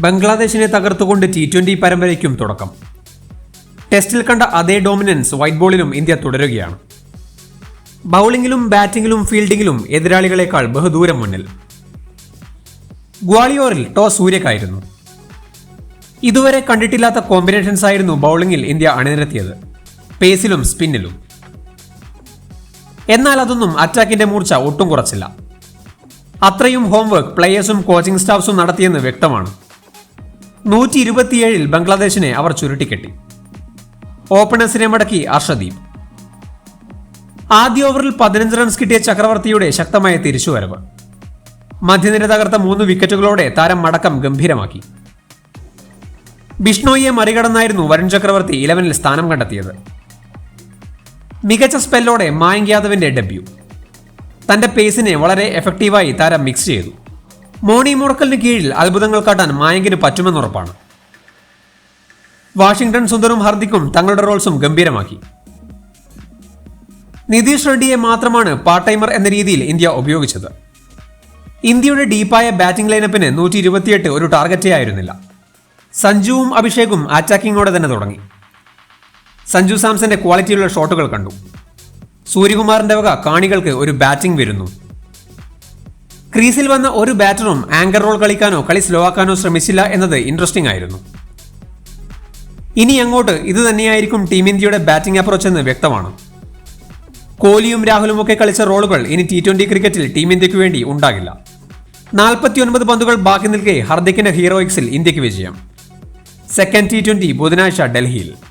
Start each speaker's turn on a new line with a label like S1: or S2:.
S1: ബംഗ്ലാദേശിനെ തകർത്തുകൊണ്ട് T twenty പരമ്പരയ്ക്കും തുടക്കം. ടെസ്റ്റിൽ കണ്ട അതേ ഡോമിനൻസ് വൈറ്റ് ബോളിലും ഇന്ത്യ തുടരുകയാണ്. ബൗളിംഗിലും ബാറ്റിംഗിലും ഫീൽഡിംഗിലും എതിരാളികളെക്കാൾ ബഹുദൂരം മുന്നിൽ. ഗ്വാളിയോറിൽ ടോസ് സൂര്യക്കായിരുന്നു. ഇതുവരെ കണ്ടിട്ടില്ലാത്ത കോമ്പിനേഷൻസ് ആയിരുന്നു ബൗളിംഗിൽ ഇന്ത്യ അണിനിരത്തിയത്. പേസിലും സ്പിന്നിലും എന്നാൽ അതൊന്നും അറ്റാക്കിന്റെ മൂർച്ച ഒട്ടും കുറച്ചില്ല. അത്രയും ഹോംവർക്ക് പ്ലെയേഴ്സും കോച്ചിംഗ് സ്റ്റാഫ്സും നടത്തിയെന്ന് വ്യക്തമാണ്. നൂറ്റി ഇരുപത്തിയേഴിൽ ബംഗ്ലാദേശിനെ അവർ ചുരുട്ടിക്കെട്ടി. ഓപ്പണേഴ്സിനെ മടക്കി അർഷദീപ്. ആദ്യ ഓവറിൽ പതിനഞ്ച് റൺസ് കിട്ടിയ ചക്രവർത്തിയുടെ ശക്തമായ തിരിച്ചുവരവ്. മധ്യനിര തകർത്ത മൂന്ന് വിക്കറ്റുകളോടെ താരം മടക്കം ഗംഭീരമാക്കി. ബിഷ്ണോയിയെ മറികടന്നായിരുന്നു വരുൺ ചക്രവർത്തി ഇലവനിൽ സ്ഥാനം കണ്ടെത്തിയത്. മികച്ച സ്പെല്ലോടെ മായങ്ക് യാദവിന്റെ ഡെബ്യൂ. തന്റെ പേസിനെ വളരെ എഫക്റ്റീവായി താരം മിക്സ് ചെയ്തു. മോണി മുറക്കലിന് കീഴിൽ അത്ഭുതങ്ങൾ കാട്ടാൻ മായങ്കിന് പറ്റുമെന്നുറപ്പാണ് വാഷിംഗ്ടൺ സുന്ദറും ഹർദിക്കും തങ്ങളുടെ റോൾസും ഗംഭീരമാക്കി. നിതീഷ് റെഡ്ഡിയെ മാത്രമാണ് പാർട്ട് ടൈമർ എന്ന രീതിയിൽ ഇന്ത്യ ഉപയോഗിച്ചത്. ഇന്ത്യയുടെ ഡീപ്പായ ബാറ്റിംഗ് ലൈനപ്പിന് നൂറ്റി ഇരുപത്തിയെട്ട് ഒരു ടാർഗറ്റേ ആയിരുന്നില്ല. സഞ്ജുവും അഭിഷേകും അറ്റാക്കിങ്ങോടെ തന്നെ തുടങ്ങി. സഞ്ജു സാംസന്റെ ക്വാളിറ്റിയുള്ള ഷോട്ടുകൾ കണ്ടു. സൂര്യകുമാറിന്റെ വക കാണികൾക്ക് ഒരു ബാറ്റിംഗ് വരുന്നു. ക്രീസിൽ വന്ന ഒരു ബാറ്ററും ആങ്കർ റോൾ കളിക്കാനോ കളി സ്ലോ ആക്കാനോ ശ്രമിച്ചില്ല എന്നത് ഇൻട്രസ്റ്റിംഗ് ആയിരുന്നു. ഇനി അങ്ങോട്ട് ഇത് തന്നെയായിരിക്കും ടീം ഇന്ത്യയുടെ ബാറ്റിംഗ് അപ്രോച്ച് എന്ന് വ്യക്തമാണ്. കോഹ്ലിയും രാഹുലും ഒക്കെ കളിച്ച റോളുകൾ ഇനി ടി ട്വന്റി ക്രിക്കറ്റിൽ ടീം ഇന്ത്യയ്ക്ക് വേണ്ടി ഉണ്ടാകില്ല. നാൽപ്പത്തിയൊൻപത് പന്തുകൾ ബാക്കി നിൽക്കെ ഹർദിക്കിന്റെ ഹീറോയിക്സിൽ ഇന്ത്യയ്ക്ക് വിജയം. സെക്കൻഡ് ടി ട്വന്റി ബുധനാഴ്ച ഡൽഹിയിൽ.